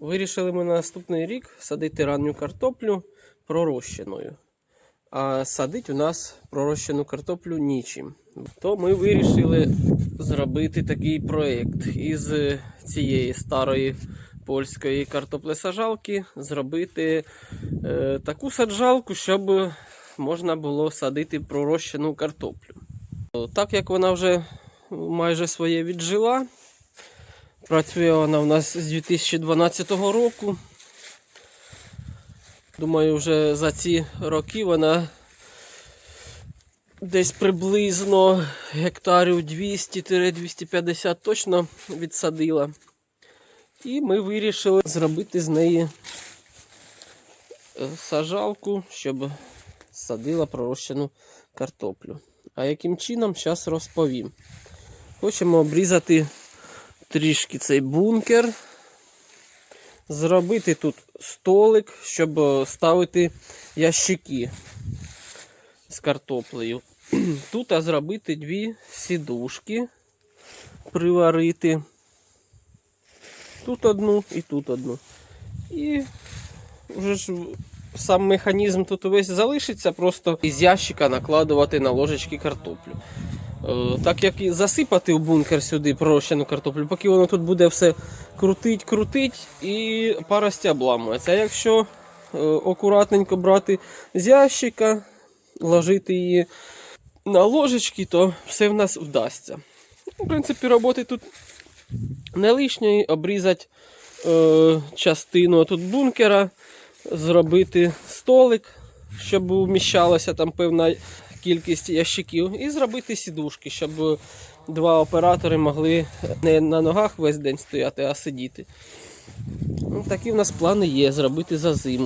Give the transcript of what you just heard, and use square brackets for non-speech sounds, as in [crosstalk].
Вирішили ми на наступний рік садити ранню картоплю пророщеною. А садить у нас пророщену картоплю нічим. То ми вирішили зробити такий проєкт із цієї старої польської картоплесаджалки зробити е, таку саджалку, щоб можна було садити пророщену картоплю. Так як вона вже майже своє віджила, Працює вона в нас з 2012 року. Думаю, вже за ці роки вона десь приблизно гектарів 200-250 точно відсадила. І ми вирішили зробити з неї е, сажалку, щоб садила пророщену картоплю. А яким чином, зараз розповім. Хочемо обрізати трішки цей бункер. Зробити тут столик, щоб е, ставити ящики з картоплею. [clears throat] Тут а зробити дві сідушки, приварити. Тут одну і тут одну. І вже ж сам механізм тут весь залишиться, просто із ящика накладувати на ложечки картоплю. Е, Так як і засипати в бункер сюди пророщену картоплю, поки воно тут буде все крутить, крутить і паростя обламується. А якщо е, акуратненько брати з ящика, ложити її на ложечки, то все в нас вдасться. В принципі, роботи тут не лишньої, обрізати е, частину тут бункера, зробити столик, щоб вміщалася там певна кількість ящиків, і зробити сідушки, щоб два оператори могли не на ногах весь день стояти, а сидіти. Ну, такі в нас плани є зробити за зиму.